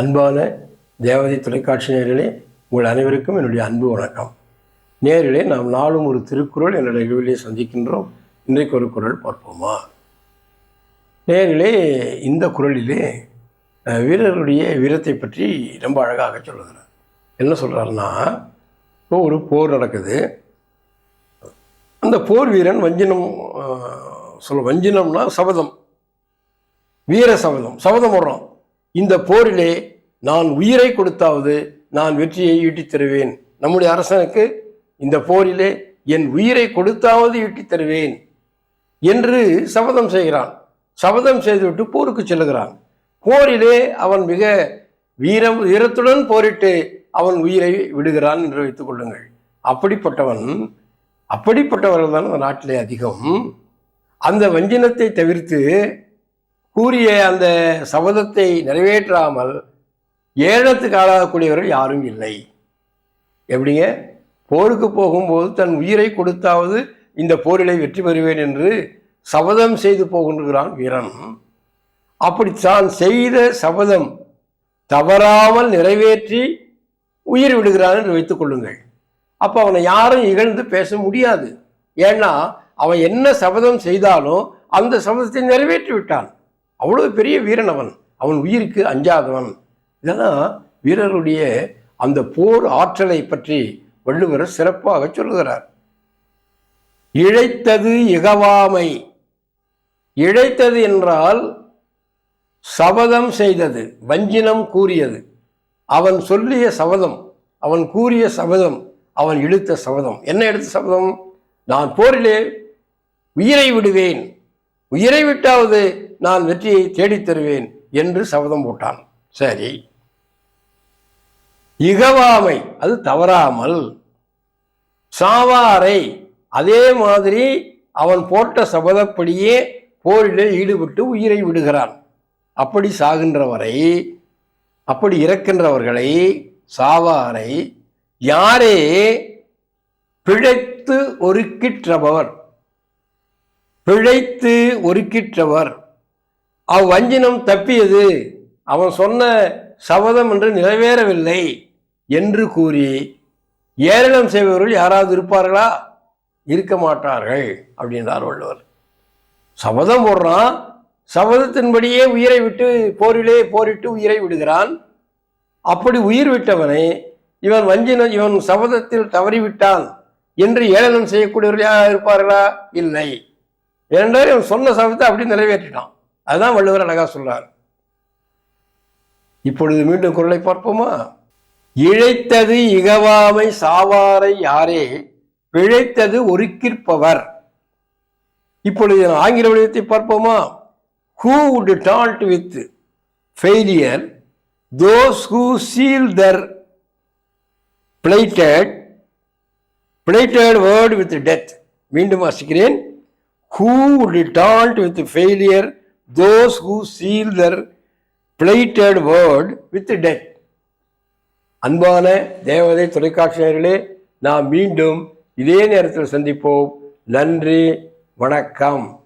அன்பான தேவதை தொலைக்காட்சி நேரிலே உங்கள் அனைவருக்கும் என்னுடைய அன்பு வணக்கம். நேரிலே நாம் நாளும் ஒரு திருக்குறள் என்ற நிகழ்விலே சந்திக்கின்றோம். இன்றைக்கு ஒரு குறள் பார்ப்போமா? நேரிலே இந்த குறளிலே வீரருடைய வீரர்களுடைய வீரத்தை பற்றி ரொம்ப அழகாக சொல்லுகிறார். என்ன சொல்கிறாருன்னா இப்போ ஒரு போர் நடக்குது. அந்த போர் வீரன் வஞ்சினம் சொல்ல வஞ்சினம்னா சபதம். வீர சபதம் சபதம் போடுறோம் இந்த போரிலே நான் உயிரை கொடுத்தாவது நான் வெற்றியை ஈட்டித் தருவேன். நம்முடைய அரசனுக்கு இந்த போரிலே என் உயிரை கொடுத்தாவது ஈட்டித் தருவேன் என்று சபதம் செய்கிறான். சபதம் செய்துவிட்டு போருக்கு செல்லுகிறான். போரிலே அவன் மிக வீரம் வீரத்துடன் போரிட்டு அவன் உயிரை விடுகிறான் என்று வைத்துக் கொள்ளுங்கள். அப்படிப்பட்டவன் அப்படிப்பட்டவர்கள் தான் அந்த நாட்டிலே அதிகம். அந்த வஞ்சினத்தை தவிர்த்து கூறிய அந்த சபதத்தை நிறைவேற்றாமல் ஏழத்துக்கு ஆளாகக்கூடியவர்கள் யாரும் இல்லை. எப்படிங்க? போருக்கு போகும்போது தன் உயிரை கொடுத்தாவது இந்த போரிலை வெற்றி பெறுவேன் என்று சபதம் செய்து போகின்றான் வீரன். அப்படி தான் செய்த சபதம் தவறாமல் நிறைவேற்றி உயிர் விடுகிறான் என்று வைத்துக் கொள்ளுங்கள். அப்போ அவனை யாரும் இகழ்ந்து பேச முடியாது. ஏன்னா அவன் என்ன சபதம் செய்தாலும் அந்த சபதத்தை நிறைவேற்றி விட்டான். அவ்வளவு பெரிய வீரன் அவன். அவன் உயிருக்கு அஞ்சாதவன். இதெல்லாம் வீரருடைய அந்த போர் ஆற்றலை பற்றி வள்ளுவர் சிறப்பாக சொல்லுகிறார். இழைத்தது இகவாமை. இழைத்தது என்றால் சபதம் செய்தது வஞ்சினம் கூறியது. அவன் சொல்லிய சபதம் அவன் கூறிய சபதம் அவன் இழுத்த சபதம். என்ன எடுத்த சபதம்? நான் போரிலே உயிரை விடுவேன். உயிரை விட்டாவது நான் வெற்றியை தேடித் தருவேன் என்று சபதம் போட்டான். சரி. இகவாமை அது தவறாமல் சாவாரை அதே மாதிரி அவன் போட்ட சபதப்படியே போரிலே ஈடுபட்டு உயிரை விடுகிறான். அப்படி சாகின்றவரை அப்படி இறக்கின்றவர்களை சாவாரை யாரே பிழைத்து ஒருக்கிற்றவர் பிழைத்து ஒருக்கிற்றவர் அவ்வஞ்சினம் தப்பியது. அவன் சொன்ன சபதம் என்று நிறைவேறவில்லை என்று கூறி ஏளனம் செய்பவர்கள் யாராவது இருப்பார்களா? இருக்க மாட்டார்கள் அப்படின்றார் வள்ளுவர். சபதம் போடுறான். சபதத்தின்படியே உயிரை விட்டு போரிலே போரிட்டு உயிரை விடுகிறான். அப்படி உயிர் விட்டவனை இவன் வஞ்சின இவன் சபதத்தில் தவறிவிட்டான் என்று ஏளனம் செய்யக்கூடியவர்கள் யாராவது இருப்பார்களா? இல்லை. ஏனென்றால் இவன் சொன்ன சபதத்தை அப்படி நிறைவேற்றிட்டான். அதுதான் வள்ளுவர் அழகா சொல்றார். இப்பொழுது மீண்டும் குரலை பார்ப்போமா? இழைத்தது இகவாமை சாவாரை யாரே பிழைத்தது ஒருக்கிற்பவர். இப்பொழுது ஆங்கில வடிவத்தை பார்ப்போமா? Who would dallied with failure those who seal their blighted blighted word with death மீண்டும் வாசிக்கிறேன். Who would dallied with failure those who seal their blighted word with death அன்பான தேவதை தொலைக்காட்சியர்களே நாம் மீண்டும் இதே நேரத்தில் சந்திப்போம். நன்றி வணக்கம்.